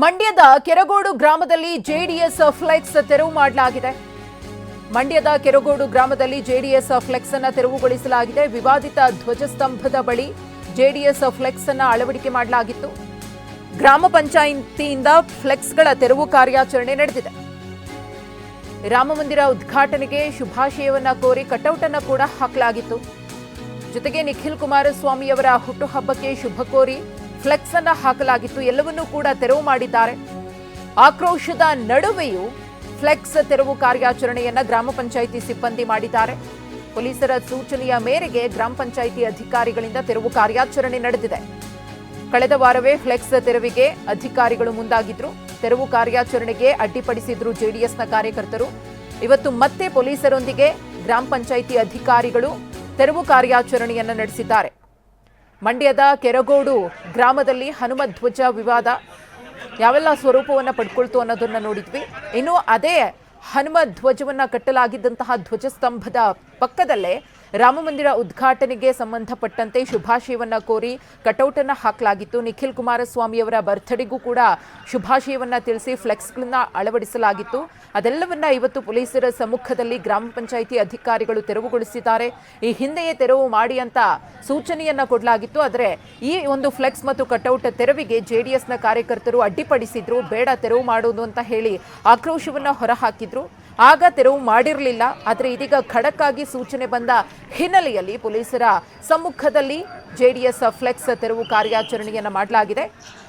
ಮಂಡ್ಯದ ಕೆರಗೋಡು ಗ್ರಾಮದಲ್ಲಿ JDS flex ತೆರವು ಮಾಡಲಾಗಿದೆ. ಮಂಡ್ಯದ ಕೆರಗೋಡು ಗ್ರಾಮದಲ್ಲಿ ಜೆಡಿಎಸ್ ಫ್ಲೆಕ್ಸ್ ಅನ್ನು ತೆರವುಗೊಳಿಸಲಾಗಿದೆ. ವಿವಾದಿತ ಧ್ವಜಸ್ತಂಭದ ಬಳಿ ಜೆಡಿಎಸ್ ಫ್ಲೆಕ್ಸ್ ಅನ್ನು ಅಳವಡಿಕೆ ಮಾಡಲಾಗಿತ್ತು. ಗ್ರಾಮ ಪಂಚಾಯಿತಿಯಿಂದ ಫ್ಲೆಕ್ಸ್ಗಳ ತೆರವು ಕಾರ್ಯಾಚರಣೆ ನಡೆದಿದೆ. ರಾಮ ಮಂದಿರ ಉದ್ಘಾಟನೆಗೆ ಶುಭಾಶಯವನ್ನ ಕೋರಿ ಕಟೌಟ್ ಅನ್ನು ಕೂಡ ಹಾಕಲಾಗಿತ್ತು. ಜೊತೆಗೆ ನಿಖಿಲ್ ಕುಮಾರಸ್ವಾಮಿಯವರ ಹುಟ್ಟುಹಬ್ಬಕ್ಕೆ ಶುಭ ಕೋರಿ ಫ್ಲೆಕ್ಸ್ ಅನ್ನ ಹಾಕಲಾಗಿತ್ತು. ಎಲ್ಲವನ್ನೂ ಕೂಡ ತೆರವು ಮಾಡಿದ್ದಾರೆ. ಆಕ್ರೋಶದ ನಡುವೆಯೂ ಫ್ಲೆಕ್ಸ್ ತೆರವು ಕಾರ್ಯಾಚರಣೆಯನ್ನ ಗ್ರಾಮ ಪಂಚಾಯಿತಿ ಸಿಬ್ಬಂದಿ ಮಾಡಿದ್ದಾರೆ. ಪೊಲೀಸರ ಸೂಚನೆಯ ಮೇರೆಗೆ ಗ್ರಾಮ ಪಂಚಾಯಿತಿ ಅಧಿಕಾರಿಗಳಿಂದ ತೆರವು ಕಾರ್ಯಾಚರಣೆ ನಡೆದಿದೆ. ಕಳೆದ ವಾರವೇ ಫ್ಲೆಕ್ಸ್ ತೆರವಿಗೆ ಅಧಿಕಾರಿಗಳು ಮುಂದಾಗಿದ್ರು. ತೆರವು ಕಾರ್ಯಾಚರಣೆಗೆ ಅಡ್ಡಿಪಡಿಸಿದ್ರು ಜೆಡಿಎಸ್ನ ಕಾರ್ಯಕರ್ತರು. ಇವತ್ತು ಮತ್ತೆ ಪೊಲೀಸರೊಂದಿಗೆ ಗ್ರಾಮ ಪಂಚಾಯಿತಿ ಅಧಿಕಾರಿಗಳು ತೆರವು ಕಾರ್ಯಾಚರಣೆಯನ್ನು ನಡೆಸಿದ್ದಾರೆ. ಮಂಡ್ಯದ ಕೆರಗೋಡು ಗ್ರಾಮದಲ್ಲಿ ಹನುಮ ಧ್ವಜ ವಿವಾದ. ಯಾವೆಲ್ಲ ಸ್ವರೂಪವನ್ನು ಪಡ್ಕೊಳ್ತು ಅನ್ನೋದನ್ನು ನೋಡಿದ್ವಿ. ಇನ್ನು ಅದೇ ಹನುಮ ಧ್ವಜವನ್ನ ಕಟ್ಟಲಾಗಿದ್ದಂತಹ ಧ್ವಜಸ್ತಂಭದ ಪಕ್ಕದಲ್ಲೇ ರಾಮ ಮಂದಿರ ಉದ್ಘಾಟನೆಗೆ ಸಂಬಂಧಪಟ್ಟಂತೆ ಶುಭಾಶಯವನ್ನು ಕೋರಿ ಕಟೌಟನ್ನು ಹಾಕಲಾಗಿತ್ತು. ನಿಖಿಲ್ ಕುಮಾರಸ್ವಾಮಿಯವರ ಬರ್ತ್ಡೇಗೂ ಕೂಡ ಶುಭಾಶಯವನ್ನು ತಿಳಿಸಿ ಫ್ಲೆಕ್ಸ್ಗಳನ್ನು ಅಳವಡಿಸಲಾಗಿತ್ತು. ಅದೆಲ್ಲವನ್ನ ಇವತ್ತು ಪೊಲೀಸರ ಸಮ್ಮುಖದಲ್ಲಿ ಗ್ರಾಮ ಪಂಚಾಯಿತಿ ಅಧಿಕಾರಿಗಳು ತೆರವುಗೊಳಿಸಿದ್ದಾರೆ. ಈ ಹಿಂದೆಯೇ ತೆರವು ಮಾಡಿ ಅಂತ ಸೂಚನೆಯನ್ನು ಕೊಡಲಾಗಿತ್ತು. ಆದರೆ ಈ ಒಂದು ಫ್ಲೆಕ್ಸ್ ಮತ್ತು ಕಟೌಟ್ ತೆರವಿಗೆ ಜೆಡಿಎಸ್ನ ಕಾರ್ಯಕರ್ತರು ಅಡ್ಡಿಪಡಿಸಿದ್ರು. ಬೇಡ ತೆರವು ಮಾಡೋದು ಅಂತ ಹೇಳಿ ಆಕ್ರೋಶವನ್ನು ಹೊರಹಾಕಿದ್ರು. ಆಗ ತೆರವು ಮಾಡಿರಲಿಲ್ಲ, ಆದರೆ ಇದೀಗ ಖಡಕ್ ಆಗಿ ಸೂಚನೆ ಬಂದ ಹಿನ್ನೆಲೆಯಲ್ಲಿ ಪೊಲೀಸರ ಸಮ್ಮುಖದಲ್ಲಿ ಜೆಡಿಎಸ್ ಫ್ಲೆಕ್ಸ್ ತೆರವು ಕಾರ್ಯಾಚರಣೆಯನ್ನು ಮಾಡಲಾಗಿದೆ.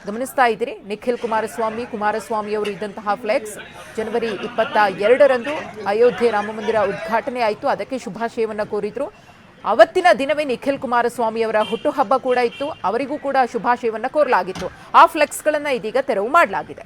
ಗಮನಿಸ್ತಾ ಇದ್ದೀರಿ, ನಿಖಿಲ್ ಕುಮಾರಸ್ವಾಮಿ ಕುಮಾರಸ್ವಾಮಿ ಅವರು ಇದ್ದಂತಹ ಫ್ಲೆಕ್ಸ್ ಜನವರಿ ಇಪ್ಪತ್ತ ಎರಡರಂದು ಅಯೋಧ್ಯೆ ರಾಮ ಮಂದಿರ ಉದ್ಘಾಟನೆ ಆಯಿತು. ಅದಕ್ಕೆ ಶುಭಾಶಯವನ್ನು ಕೋರಿದ್ರು. ಅವತ್ತಿನ ದಿನವೇ ನಿಖಿಲ್ ಕುಮಾರಸ್ವಾಮಿ ಅವರ ಹುಟ್ಟುಹಬ್ಬ ಕೂಡ ಇತ್ತು. ಅವರಿಗೂ ಕೂಡ ಶುಭಾಶಯವನ್ನು ಕೋರಲಾಗಿತ್ತು. ಆ ಫ್ಲೆಕ್ಸ್ಗಳನ್ನು ಇದೀಗ ತೆರವು ಮಾಡಲಾಗಿದೆ.